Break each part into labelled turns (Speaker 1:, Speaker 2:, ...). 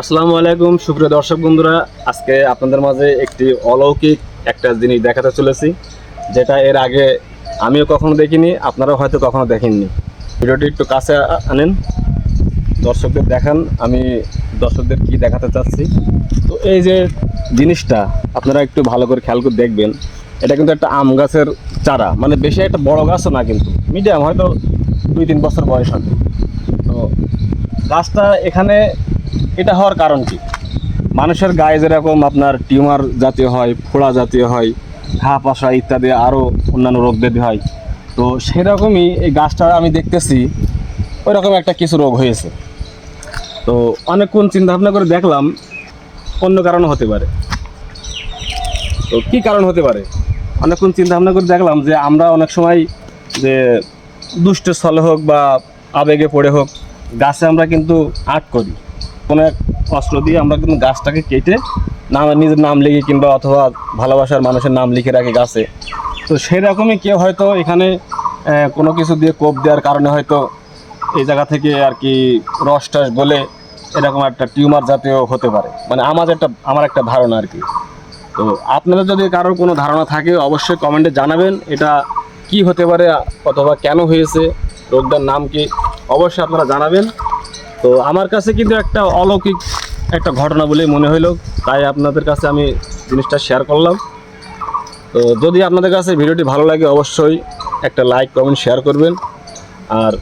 Speaker 1: আসসালামু আলাইকুম, সুপ্রিয় দর্শক বন্ধুরা, আজকে আপনাদের মাঝে একটি অলৌকিক একটা জিনিস দেখাতে চলেছি, যেটা এর আগে আমিও কখনো দেখিনি, আপনারাও হয়তো কখনো দেখেননি। ভিডিওটি একটু কাছে আনেন, দর্শকদের দেখান, আমি দর্শকদের কি দেখাতে চাচ্ছি। তো এই যে জিনিসটা, আপনারা একটু ভালো করে খেয়াল করে দেখবেন, এটা কিন্তু একটা আম গাছের চারা মানে বেশি একটা বড় গাছও না কিন্তু, মিডিয়াম, হয়তো দুই তিন বছর বয়স হবে। তো গাছটা এখানে এটা হওয়ার কারণ কি? মানুষের গায়ে যেরকম আপনার টিউমার জাতীয় হয়, ফোড়া জাতীয় হয়, ঘা পাশা ইত্যাদি আরও অন্যান্য রোগ ব্যাধি হয়, তো সেরকমই এই গাছটা আমি দেখতেছি ওই রকম একটা কিছু রোগ হয়েছে। তো অনেকক্ষণ চিন্তা ভাবনা করে দেখলাম, অন্য কারণ হতে পারে। তো কি কারণ হতে পারে? অনেকক্ষণ চিন্তা ভাবনা করে দেখলাম যে আমরা অনেক সময় যে দুষ্ট স্থলে হোক বা আবেগে পড়ে হোক, গাছে আমরা কিন্তু আট করি। কোনো এক অস্ত্র দিয়ে আমরা কিন্তু গাছটাকে কেটে নাম নিজের নাম লিখে কিংবা অথবা ভালোবাসার মানুষের নাম লিখে রাখি গাছে। তো সেরকমই কেউ হয়তো এখানে কোনো কিছু দিয়ে কোপ দেওয়ার কারণে হয়তো এই জায়গা থেকে আর কি রস টস বলে এরকম একটা টিউমার জাতীয় হতে পারে। মানে আমার একটা আমার একটা ধারণা আর কি। তো আপনাদের যদি কারোর কোনো ধারণা থাকে, অবশ্যই কমেন্টে জানাবেন এটা কি হতে পারে অথবা কেন হয়েছে, রোগটার নাম কি অবশ্যই আপনারা জানাবেন। তো আমার কাছে কিন্তু একটা অলৌকিক একটা ঘটনা বলেই মনে হইল। তাই আপনাদের কাছে আমি জিনিসটা শেয়ার করলাম। তো যদি আপনাদের কাছে ভিডিওটি ভালো লাগে, অবশ্যই একটা লাইক কমেন্ট শেয়ার করবেন। আর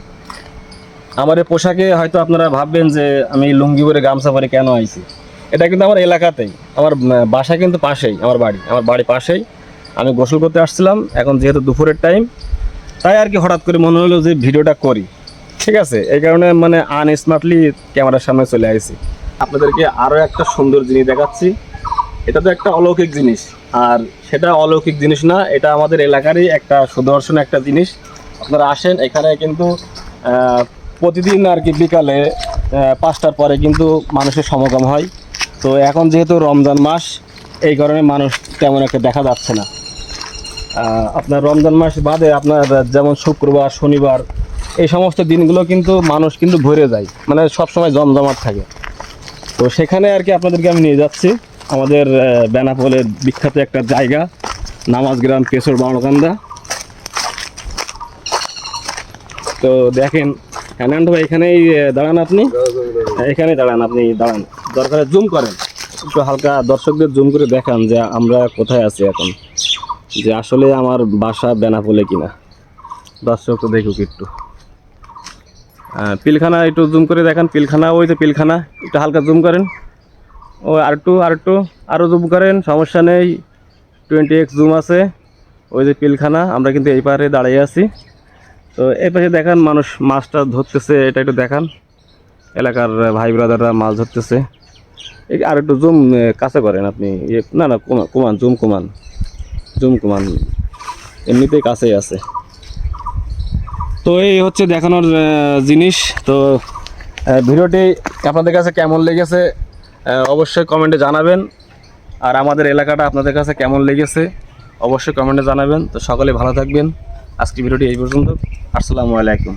Speaker 1: আমার এই পোশাকে হয়তো আপনারা ভাববেন যে আমি লুঙ্গি পরে গামছা পরে কেন আইছি? এটা কিন্তু আমার এলাকাতেই। আমার বাসা কিন্তু পাশেই, আমার বাড়ি। আমার বাড়ি পাশেই। আমি গোসল করতে আসছিলাম। এখন যেহেতু দুপুরের টাইম তাই আর কি হঠাৎ করে মনে হলো যে ভিডিওটা করি। ঠিক আছে, এই কারণে মানে আনস্মার্টলি ক্যামেরার সামনে চলে আসি আপনাদেরকে আরও একটা সুন্দর জিনিস দেখাচ্ছি। এটা তো একটা অলৌকিক জিনিস, আর সেটা অলৌকিক জিনিস না, এটা আমাদের এলাকারই একটা সুদর্শন একটা জিনিস। আপনারা আসেন, এখানে কিন্তু প্রতিদিন আর কি বিকালে পাঁচটার পরে কিন্তু মানুষের সমাগম হয়। তো এখন যেহেতু রমজান মাস, এই কারণে মানুষ তেমন একটা দেখা যাচ্ছে না। আপনার রমজান মাস বাদে আপনার যেমন শুক্রবার, শনিবার এই সমস্ত দিনগুলো কিন্তু মানুষ কিন্তু ভরে যায়। মানে সব সময় জমজমাট থাকে। তো সেখানে আর কি আপনাদেরকে আমি নিয়ে যাচ্ছি। আমাদের বেনাপোলের বিখ্যাত একটা জায়গা, নামাজ গ্রাম কেশর বাউনকান্দা। তো দেখেন হ্যানান্ড ভাই, এখানেই দাঁড়ান আপনি। এখানে দাঁড়ান, আপনি দাঁড়ান। দরকারে জুম করেন। একটু হালকা দর্শকদের জুম করে দেখান যে আমরা কোথায় আছি এখন। যে আসলে আমার বাসা বেনাপোলে কিনা। দর্শক তো দেখুক একটু। পিলখানা একটু জুম করে দেখান, পিলখানা, ওই তো পিলখানা, একটু হালকা জুম করেন। ও, আর একটু আর একটু আরও জুম করেন, সমস্যা নেই। টোয়েন্টি এক্স জুম আছে, ওই যে পিলখানা, আমরা কিন্তু এই পারে দাঁড়িয়ে আছি। তো এই পাশে দেখান, মানুষ মাছটা ধরতেছে, এটা একটু দেখান। এলাকার ভাই ব্রাদাররা মাছ ধরতেছে। এই আর একটু জুম কাছে করেন আপনি ইয়ে না না, কমা- কমান জুম কমান। জুম কমান, এমনিতেই কাছেই আছে। তো এই হচ্ছে দেখানোর জিনিস। তো ভিডিওটি আপনাদের কাছে কেমন লেগেছে অবশ্যই কমেন্টে জানাবেন। আর আমাদের এলাকাটা আপনাদের কাছে কেমন লেগেছে, অবশ্যই কমেন্টে জানাবেন। তো সকলে ভালো থাকবেন। আজকে ভিডিওটি এই পর্যন্ত। আসসালামু আলাইকুম।